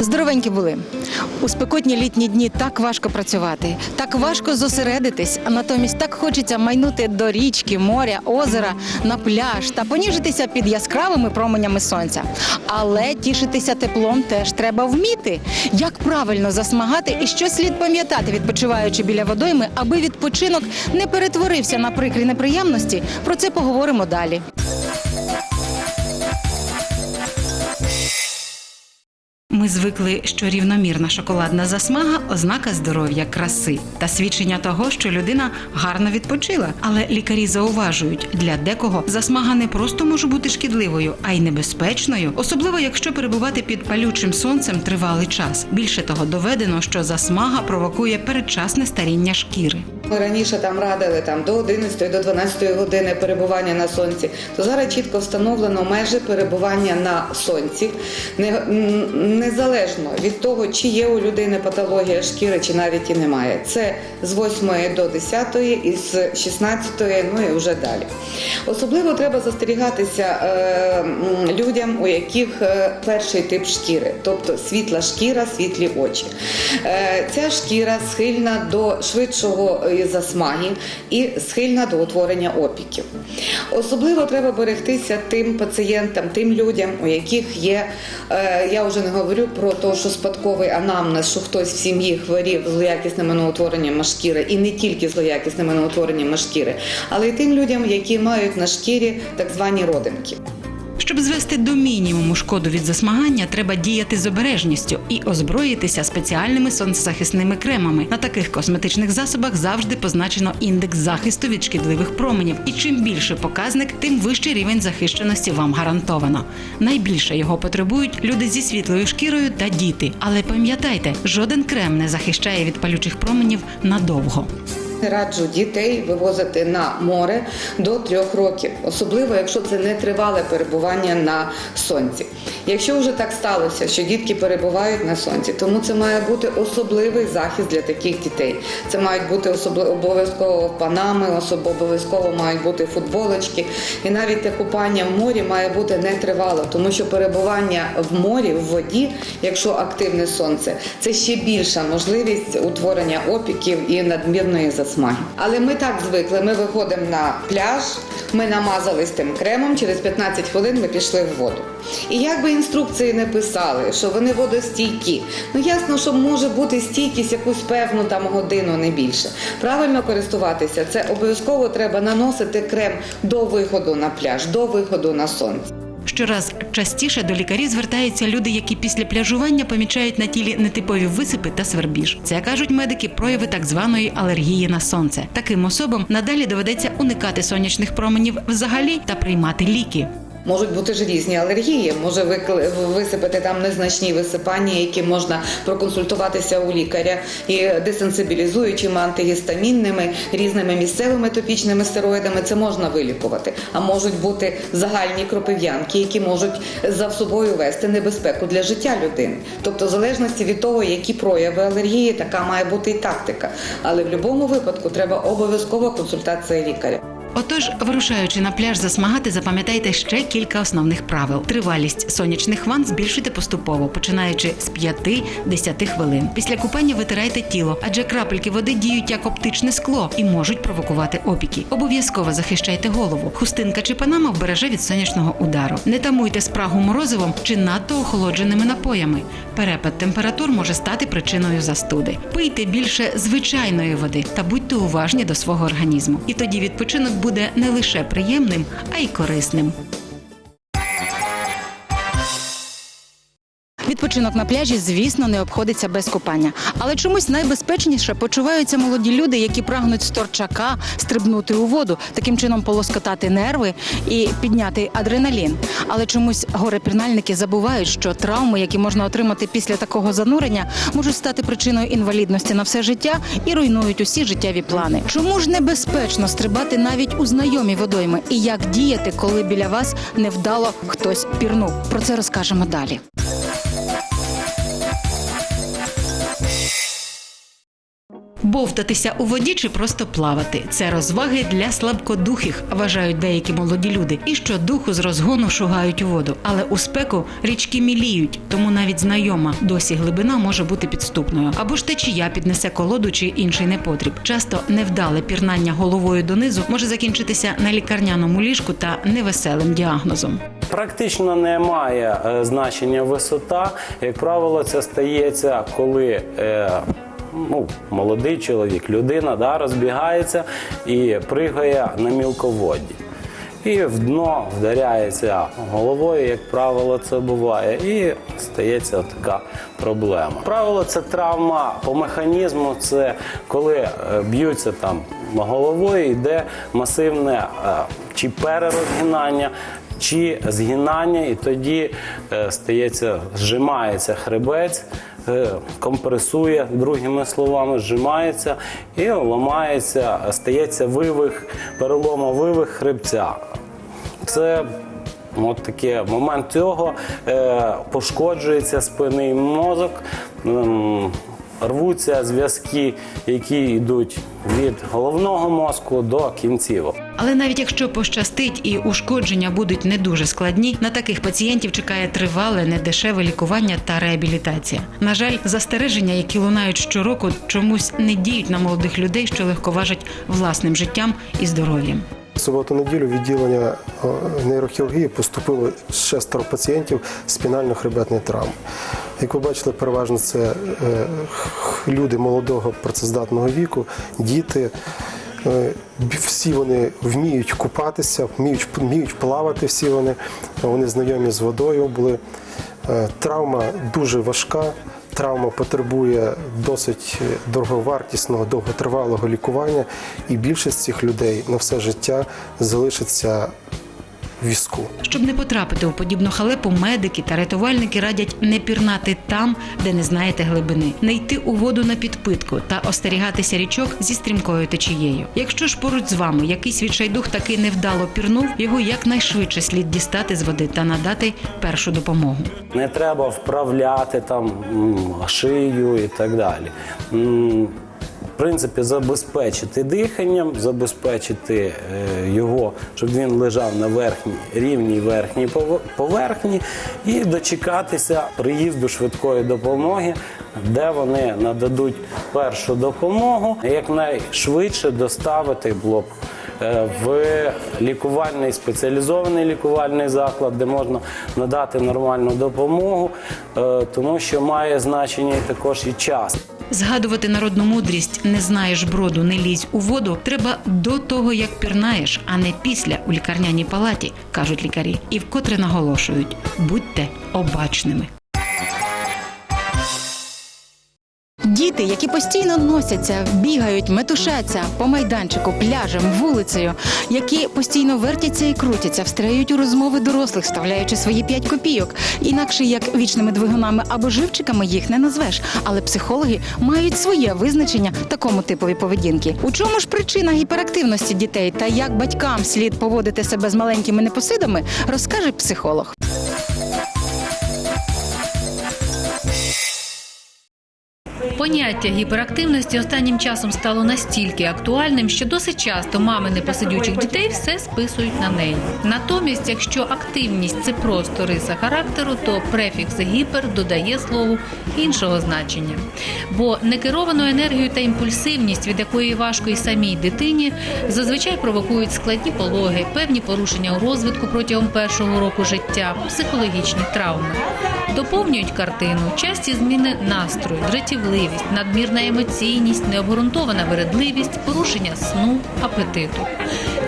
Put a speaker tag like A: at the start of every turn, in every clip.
A: Здоровенькі були. У спекотні літні дні так важко працювати, так важко зосередитись, а натомість так хочеться майнути до річки, моря, озера, на пляж та поніжитися під яскравими променями сонця. Але тішитися теплом теж треба вміти. Як правильно засмагати і що слід пам'ятати, відпочиваючи біля водойми, аби відпочинок не перетворився на прикрі неприємності. Про це поговоримо далі. Ми звикли, що рівномірна шоколадна засмага ознака здоров'я, краси та свідчення того, що людина гарно відпочила. Але лікарі зауважують, для декого засмага не просто може бути шкідливою, а й небезпечною, особливо якщо перебувати під палючим сонцем тривалий час. Більше того, доведено, що засмага провокує передчасне старіння шкіри.
B: Ми раніше там радили там до 11 до 12 години перебування на сонці, то зараз чітко встановлено межі перебування на сонці, не, незалежно від того, чи є у людини патологія шкіри, чи навіть і немає. Це з 8 до 10 і з 16, ну і вже далі. Особливо треба застерігатися е, людям, у яких е, перший тип шкіри, тобто світла шкіра, світлі очі. Е, ця шкіра схильна до швидшого е, засмаги і схильна до утворення опіків. Особливо треба берегтися тим пацієнтам, тим людям, у яких є, е, я вже не говорю про те, що спадковий анамнез, що хтось в сім'ї хворів злоякісними новоутвореннями шкіри, і не тільки злоякісними новоутвореннями шкіри, але й тим людям, які мають на шкірі так звані родимки.
A: Щоб звести до мінімуму шкоду від засмагання, треба діяти з обережністю і озброїтися спеціальними сонцезахисними кремами. На таких косметичних засобах завжди позначено індекс захисту від шкідливих променів. І чим більше показник, тим вищий рівень захищеності вам гарантовано. Найбільше його потребують люди зі світлою шкірою та діти. Але пам'ятайте, жоден крем не захищає від палючих променів надовго.
B: Раджу дітей вивозити на море до трьох років, особливо якщо це не тривале перебування на сонці. Якщо вже так сталося, що дітки перебувають на сонці, тому це має бути особливий захист для таких дітей. Це мають бути особли- обов'язково панами, обов'язково мають бути футболочки. І навіть те купання в морі має бути не тривало, тому що перебування в морі, в воді, якщо активне сонце, це ще більша можливість утворення опіків і надмірної засмаги. Але ми так звикли. Ми виходимо на пляж, ми намазались тим кремом. Через 15 хвилин ми пішли в воду. І як би інструкції не писали, що вони водостійкі, ну ясно, що може бути стійкість якусь певну там годину, не більше. Правильно користуватися, це обов'язково треба наносити крем до виходу на пляж, до виходу на сонце.
A: Щораз частіше до лікарів звертаються люди, які після пляжування помічають на тілі нетипові висипи та свербіж. Це кажуть медики прояви так званої алергії на сонце. Таким особам надалі доведеться уникати сонячних променів взагалі та приймати ліки.
B: Можуть бути ж різні алергії, може висипати там незначні висипання, які можна проконсультуватися у лікаря і десенсибілізуючими антигістамінними, різними місцевими топічними стероїдами це можна вилікувати. А можуть бути загальні кропив'янки, які можуть за собою вести небезпеку для життя людини. Тобто, в залежності від того, які прояви алергії, така має бути і тактика. Але в будь-якому випадку треба обов'язкова консультація лікаря.
A: Отож, вирушаючи на пляж засмагати, запам'ятайте ще кілька основних правил. Тривалість сонячних ванн збільшуйте поступово, починаючи з 5-10 хвилин. Після купання витирайте тіло, адже крапельки води діють як оптичне скло і можуть провокувати опіки. Обов'язково захищайте голову. Хустинка чи панама вбереже від сонячного удару. Не тамуйте спрагу морозивом чи надто охолодженими напоями. Перепад температур може стати причиною застуди. Пийте більше звичайної води та будьте уважні до свого організму. І тоді відпочинок буде не лише приємним, а й корисним. Відпочинок на пляжі, звісно, не обходиться без купання. Але чомусь найбезпечніше почуваються молоді люди, які прагнуть з торчака стрибнути у воду, таким чином полоскотати нерви і підняти адреналін. Але чомусь горе-пірнальники забувають, що травми, які можна отримати після такого занурення, можуть стати причиною інвалідності на все життя і руйнують усі життєві плани. Чому ж небезпечно стрибати навіть у знайомі водойми? І як діяти, коли біля вас невдало хтось пірнув? Про це розкажемо далі. Бовтатися у воді чи просто плавати це розваги для слабкодухих, вважають деякі молоді люди. І що духу з розгону шугають у воду. Але у спеку річки міліють, тому навіть знайома досі глибина може бути підступною. Або ж течія піднесе колоду чи інший непотріб. Часто невдале пірнання головою донизу може закінчитися на лікарняному ліжку та невеселим діагнозом.
C: Практично немає е, значення висота. Як правило, це стається, коли е, ну, молодий чоловік, людина да, розбігається і пригає на мілководді. І в дно вдаряється головою, як правило, це буває, і стається така проблема. Правило, це травма по механізму. Це коли е, б'ються там головою, йде масивне е, чи перерозгинання, чи згинання, і тоді е, стається, зжимається хребець, е, компресує, другими словами, зжимається і ламається, стається вивих, переломовивих хребця. Це от таке момент цього е, пошкоджується спинний мозок. ем, Рвуться зв'язки, які йдуть від головного мозку до кінцівок.
A: Але навіть якщо пощастить і ушкодження будуть не дуже складні, на таких пацієнтів чекає тривале, недешеве лікування та реабілітація. На жаль, застереження, які лунають щороку, чомусь не діють на молодих людей, що легковажать власним життям і здоров'ям.
D: Суботу-неділю відділення нейрохірургії поступило шестеро пацієнтів з спінально-хребетної травми. Як ви бачили, переважно це е, люди молодого працездатного віку, діти. Е, Всі вони вміють купатися, вміють, вміють плавати. Всі вони вони знайомі з водою були. Е, Травма дуже важка. Травма потребує досить дороговартісного, довготривалого лікування, і більшість цих людей на все життя залишиться візку.
A: Щоб не потрапити у подібну халепу, медики та рятувальники радять не пірнати там, де не знаєте глибини, не йти у воду на підпитку та остерігатися річок зі стрімкою течією. Якщо ж поруч з вами якийсь відчайдух таки невдало пірнув, його якнайшвидше слід дістати з води та надати першу допомогу.
C: Не треба вправляти там шию і так далі. Принципі, забезпечити диханням, забезпечити е, його, щоб він лежав на верхній рівній верхній пов- поверхні, і дочекатися приїзду швидкої допомоги, де вони нададуть першу допомогу, якнайшвидше доставити було б е, в лікувальний спеціалізований лікувальний заклад, де можна надати нормальну допомогу, е, тому що має значення також і час.
A: Згадувати народну мудрість не знаєш броду, не лізь у воду. Треба до того, як пірнаєш, а не після у лікарняній палаті, кажуть лікарі, і вкотре наголошують: будьте обачними. Діти, які постійно носяться, бігають, метушаться по майданчику, пляжем, вулицею, які постійно вертяться і крутяться, встряють у розмови дорослих, вставляючи свої п'ять копійок. Інакше як вічними двигунами або живчиками їх не назвеш. Але психологи мають своє визначення такому типові поведінки. У чому ж причина гіперактивності дітей та як батькам слід поводити себе з маленькими непосидами, розкаже психолог.
E: Поняття гіперактивності останнім часом стало настільки актуальним, що досить часто мами непосидючих дітей все списують на неї. Натомість, якщо активність це просто риса характеру, то префікс гіпер додає слову іншого значення. Бо некеровану енергію та імпульсивність, від якої важко і самій дитині, зазвичай провокують складні пологи, певні порушення у розвитку протягом першого року життя, психологічні травми. Доповнюють картину часті зміни настрою, дратівливість, надмірна емоційність, необґрунтована вередливість, порушення сну, апетиту.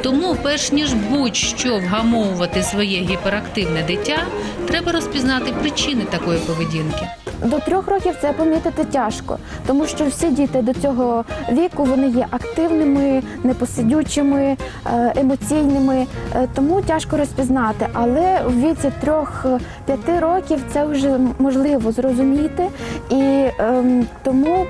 E: Тому, перш ніж будь-що вгамовувати своє гіперактивне дитя, треба розпізнати причини такої поведінки.
F: До трьох років це помітити тяжко, тому що всі діти до цього віку вони є активними, непосидючими, е, емоційними, е, тому тяжко розпізнати. Але в віці трьох-п'яти років це вже можливо зрозуміти, і ем, тому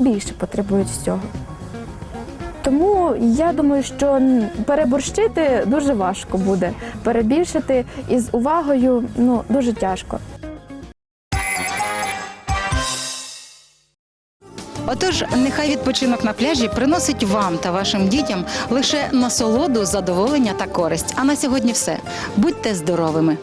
F: більше потребують всього. Тому я думаю, що переборщити дуже важко буде. Перебільшити із увагою ну дуже тяжко.
A: Отож, нехай відпочинок на пляжі приносить вам та вашим дітям лише насолоду, задоволення та користь. А на сьогодні все. Будьте здоровими!